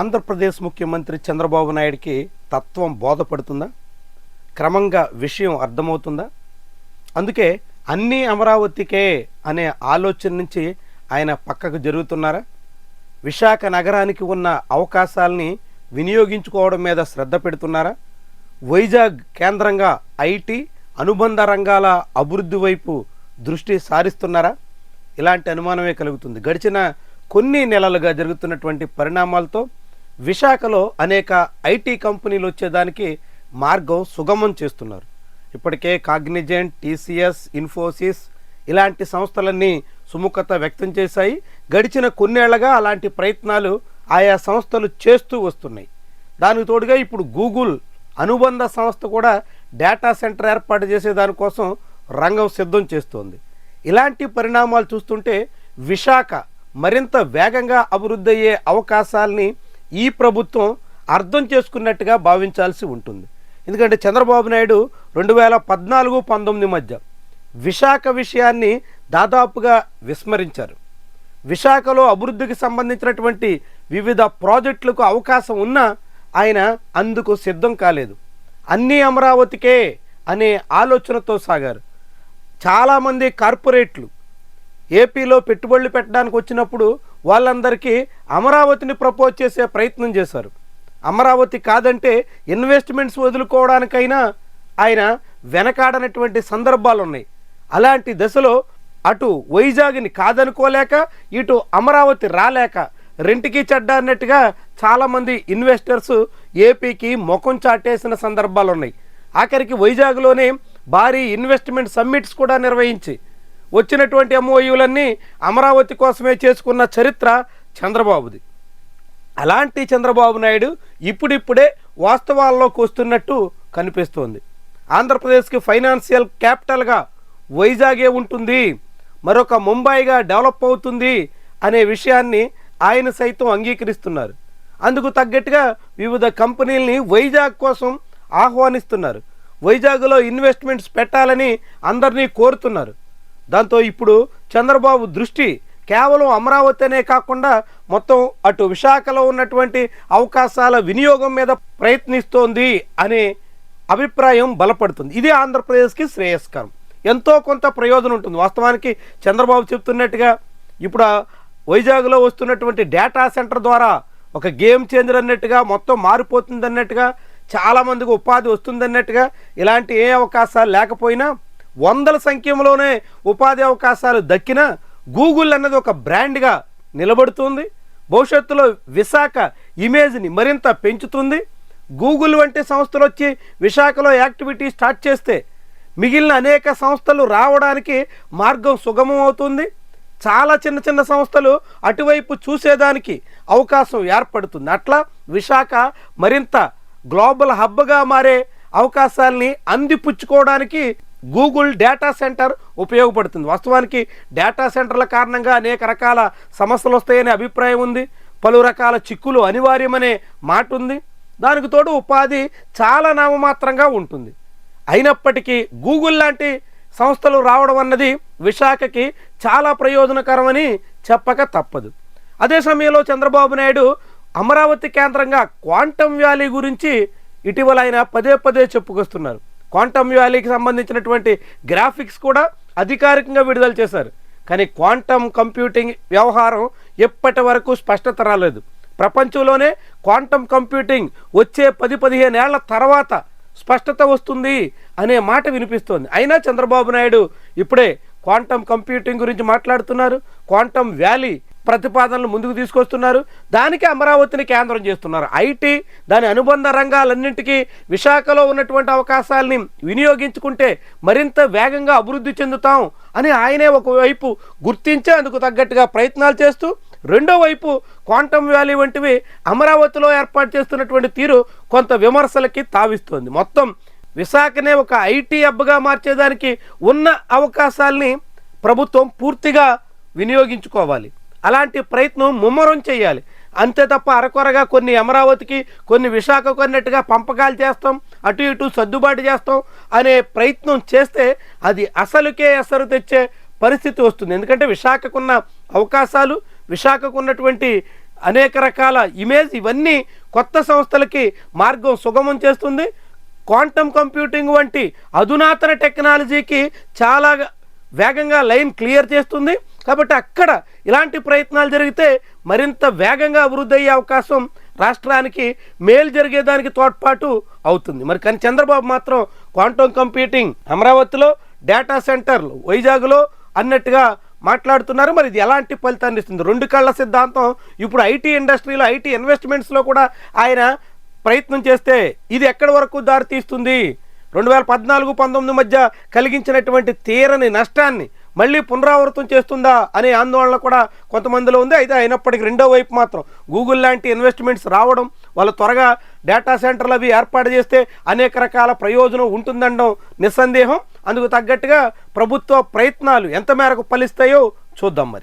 ఆంధ్రప్రదేశ్ ముఖ్యమంత్రి చంద్రబాబు నాయుడికి తత్వం బోధపడుతుందా? క్రమంగా విషయం అర్థమవుతుందా? అందుకే అన్నీ అమరావతికే అనే ఆలోచన నుంచి ఆయన పక్కకు జరుగుతున్నారా? విశాఖ నగరానికి ఉన్న అవకాశాలని వినియోగించుకోవడం మీద శ్రద్ధ పెడుతున్నారా? వైజాగ్ కేంద్రంగా ఐటీ అనుబంధ రంగాల అభివృద్ధి వైపు దృష్టి సారిస్తున్నారా? ఇలాంటి అనుమానమే కలుగుతుంది. గడిచిన కొన్ని నెలలుగా జరుగుతున్నటువంటి పరిణామాలతో విశాఖలో అనేక ఐటీ కంపెనీలు వచ్చేదానికి మార్గం సుగమం చేస్తున్నారు. ఇప్పటికే కాగ్నిజెంట్ టీసీఎస్ ఇన్ఫోసిస్ ఇలాంటి సంస్థలన్నీ సుముఖత వ్యక్తం చేశాయి. గడిచిన కొన్నేళ్ళగా అలాంటి ప్రయత్నాలు ఆయా సంస్థలు చేస్తూ వస్తున్నాయి. దానికి తోడుగా ఇప్పుడు గూగుల్ అనుబంధ సంస్థ కూడా డేటా సెంటర్ ఏర్పాటు చేసేదానికోసం రంగం సిద్ధం చేస్తోంది. ఇలాంటి పరిణామాలు చూస్తుంటే విశాఖ మరింత వేగంగా అభివృద్ధి అయ్యే అవకాశాలని ఈ ప్రభుత్వం అర్థం చేసుకున్నట్టుగా భావించాల్సి ఉంటుంది. ఎందుకంటే చంద్రబాబు నాయుడు రెండు వేల పద్నాలుగు పంతొమ్మిది మధ్య విశాఖ విషయాన్ని దాదాపుగా విస్మరించారు. విశాఖలో అభివృద్ధికి సంబంధించినటువంటి వివిధ ప్రాజెక్టులకు అవకాశం ఉన్నా ఆయన అందుకు సిద్ధం కాలేదు. అన్నీ అమరావతికే అనే ఆలోచనతో సాగారు. చాలామంది కార్పొరేట్లు ఏపీలో పెట్టుబడులు పెట్టడానికి వచ్చినప్పుడు వాళ్ళందరికీ అమరావతిని ప్రపోజ్ చేసే ప్రయత్నం చేశారు. అమరావతి కాదంటే ఇన్వెస్ట్మెంట్స్ వదులుకోవడానికైనా ఆయన వెనకాడనటువంటి సందర్భాలు ఉన్నాయి అలాంటి దశలో అటు వైజాగ్ని కాదనుకోలేక ఇటు అమరావతి రాలేక రెంటికి చెడ్డ అన్నట్టుగా చాలామంది ఇన్వెస్టర్స్ ఏపీకి ముఖం చాటేసిన సందర్భాలు ఉన్నాయి ఆఖరికి వైజాగ్లోనే భారీ ఇన్వెస్ట్మెంట్ సమ్మిట్స్ కూడా నిర్వహించి వచ్చినటువంటి ఎంఓయూలన్నీ అమరావతి కోసమే చేసుకున్న చరిత్ర చంద్రబాబుది. అలాంటి చంద్రబాబు నాయుడు ఇప్పుడిప్పుడే వాస్తవాల్లోకి వస్తున్నట్టు కనిపిస్తోంది. ఆంధ్రప్రదేశ్కి ఫైనాన్షియల్ క్యాపిటల్గా వైజాగే ఉంటుంది మరొక ముంబైగా డెవలప్ అవుతుంది అనే విషయాన్ని ఆయన సైతం అంగీకరిస్తున్నారు. అందుకు తగ్గట్టుగా వివిధ కంపెనీల్ని వైజాగ్ కోసం ఆహ్వానిస్తున్నారు. వైజాగ్లో ఇన్వెస్ట్మెంట్స్ పెట్టాలని అందరినీ కోరుతున్నారు. దాంతో ఇప్పుడు చంద్రబాబు దృష్టి కేవలం అమరావతి అనే కాకుండా మొత్తం అటు విశాఖలో ఉన్నటువంటి అవకాశాల వినియోగం మీద ప్రయత్నిస్తోంది అనే అభిప్రాయం బలపడుతుంది. ఇది ఆంధ్రప్రదేశ్కి శ్రేయస్కరం. ఎంతో కొంత ప్రయోజనం ఉంటుంది. వాస్తవానికి చంద్రబాబు చెప్తున్నట్టుగా ఇప్పుడు వైజాగ్లో వస్తున్నటువంటి డేటా సెంటర్ ద్వారా ఒక గేమ్ చేంజర్ అన్నట్టుగా మొత్తం మారిపోతుంది అన్నట్టుగా చాలామందికి ఉపాధి వస్తుంది అన్నట్టుగా ఇలాంటి ఏ అవకాశాలు లేకపోయినా వందల సంఖ్యలోనే ఉపాధి అవకాశాలు దక్కిన గూగుల్ అన్నది ఒక బ్రాండ్గా నిలబడుతుంది. భవిష్యత్తులో విశాఖ ఇమేజ్ని మరింత పెంచుతుంది. గూగుల్ వంటి సంస్థలు వచ్చి విశాఖలో యాక్టివిటీ స్టార్ట్ చేస్తే మిగిలిన అనేక సంస్థలు రావడానికి మార్గం సుగమం అవుతుంది. చాలా చిన్న చిన్న సంస్థలు అటువైపు చూసేదానికి అవకాశం ఏర్పడుతుంది. అట్లా విశాఖ మరింత గ్లోబల్ హబ్గా మారే అవకాశాల్ని అందిపుచ్చుకోవడానికి గూగుల్ డేటా సెంటర్ ఉపయోగపడుతుంది. వాస్తవానికి డేటా సెంటర్ల కారణంగా అనేక రకాల సమస్యలు వస్తాయనే అభిప్రాయం ఉంది. పలు రకాల చిక్కులు అనివార్యమనే మాట ఉంది. దానికి తోడు ఉపాధి చాలా నామమాత్రంగా ఉంటుంది. అయినప్పటికీ గూగుల్ లాంటి సంస్థలు రావడం అన్నది విశాఖకి చాలా ప్రయోజనకరమని చెప్పక తప్పదు. అదే సమయంలో చంద్రబాబు నాయుడు అమరావతి కేంద్రంగా క్వాంటమ్ వ్యాలీ గురించి ఇటీవల ఆయన పదే పదే చెప్పుకొస్తున్నారు. క్వాంటమ్ వ్యాలీకి సంబంధించినటువంటి గ్రాఫిక్స్ కూడా అధికారికంగా విడుదల చేశారు. కానీ క్వాంటమ్ కంప్యూటింగ్ వ్యవహారం ఎప్పటి వరకు స్పష్టత రాలేదు. ప్రపంచంలోనే క్వాంటమ్ కంప్యూటింగ్ వచ్చే పది పదిహేను ఏళ్ళ తర్వాత స్పష్టత వస్తుంది అనే మాట వినిపిస్తోంది. అయినా చంద్రబాబు నాయుడు ఇప్పుడే క్వాంటమ్ కంప్యూటింగ్ గురించి మాట్లాడుతున్నారు. క్వాంటమ్ వ్యాలీ ప్రతిపాదనలు ముందుకు తీసుకొస్తున్నారు. దానికి అమరావతిని కేంద్రం చేస్తున్నారు. ఐటీ దాని అనుబంధ రంగాలన్నింటికీ విశాఖలో ఉన్నటువంటి అవకాశాలని వినియోగించుకుంటే మరింత వేగంగా అభివృద్ధి చెందుతాం అని ఆయనే ఒకవైపు గుర్తించి అందుకు తగ్గట్టుగా ప్రయత్నాలు చేస్తూ రెండో వైపు క్వాంటమ్ వ్యాలీ వంటివి అమరావతిలో ఏర్పాటు చేస్తున్నటువంటి తీరు కొంత విమర్శలకి తావిస్తోంది. మొత్తం విశాఖనే ఒక ఐటీ హబ్గా మార్చేదానికి ఉన్న అవకాశాల్ని ప్రభుత్వం పూర్తిగా వినియోగించుకోవాలి. అలాంటి ప్రయత్నం ముమ్మరం చేయాలి. అంతే తప్ప అరకొరగా కొన్ని అమరావతికి కొన్ని విశాఖకు అన్నట్టుగా పంపకాలు చేస్తాం అటు ఇటు సర్దుబాటు చేస్తాం అనే ప్రయత్నం చేస్తే అది అసలుకే అసలు తెచ్చే పరిస్థితి వస్తుంది. ఎందుకంటే విశాఖకున్న అవకాశాలు విశాఖకు ఉన్నటువంటి అనేక రకాల ఇమేజ్ ఇవన్నీ కొత్త సంస్థలకి మార్గం సుగమం చేస్తుంది. క్వాంటమ్ కంప్యూటింగ్ వంటి అధునాతన టెక్నాలజీకి చాలా వేగంగా లైన్ క్లియర్ చేస్తుంది. కాబట్టి అక్కడ ఇలాంటి ప్రయత్నాలు జరిగితే మరింత వేగంగా అభివృద్ధి అయ్యే అవకాశం రాష్ట్రానికి మేలు జరిగేదానికి తోడ్పాటు అవుతుంది. మరి కానీ చంద్రబాబు మాత్రం క్వాంటమ్ కంప్యూటింగ్ అమరావతిలో డేటా సెంటర్లు వైజాగ్లో అన్నట్టుగా మాట్లాడుతున్నారు. మరి ఇది ఎలాంటి ఫలితాన్ని ఇస్తుంది? రెండు కళ్ళ సిద్ధాంతం. ఇప్పుడు ఐటీ ఇండస్ట్రీలో ఐటీ ఇన్వెస్ట్మెంట్స్లో కూడా ఆయన ప్రయత్నం చేస్తే ఇది ఎక్కడి వరకు దారితీస్తుంది? రెండు వేల పద్నాలుగు పంతొమ్మిది మధ్య కలిగించినటువంటి తీరని నష్టాన్ని మళ్ళీ పునరావృతం చేస్తుందా అనే ఆందోళన కూడా కొంతమందిలో ఉంది. అయితే అయినప్పటికీ రెండో వైపు మాత్రం గూగుల్ లాంటి ఇన్వెస్ట్మెంట్స్ రావడం వాళ్ళు త్వరగా డేటా సెంటర్లు అవి ఏర్పాటు చేస్తే అనేక రకాల ప్రయోజనం ఉంటుందనడం నిస్సందేహం. అందుకు తగ్గట్టుగా ప్రభుత్వ ప్రయత్నాలు ఎంత మేరకు ఫలిస్తాయో చూద్దాం మరి.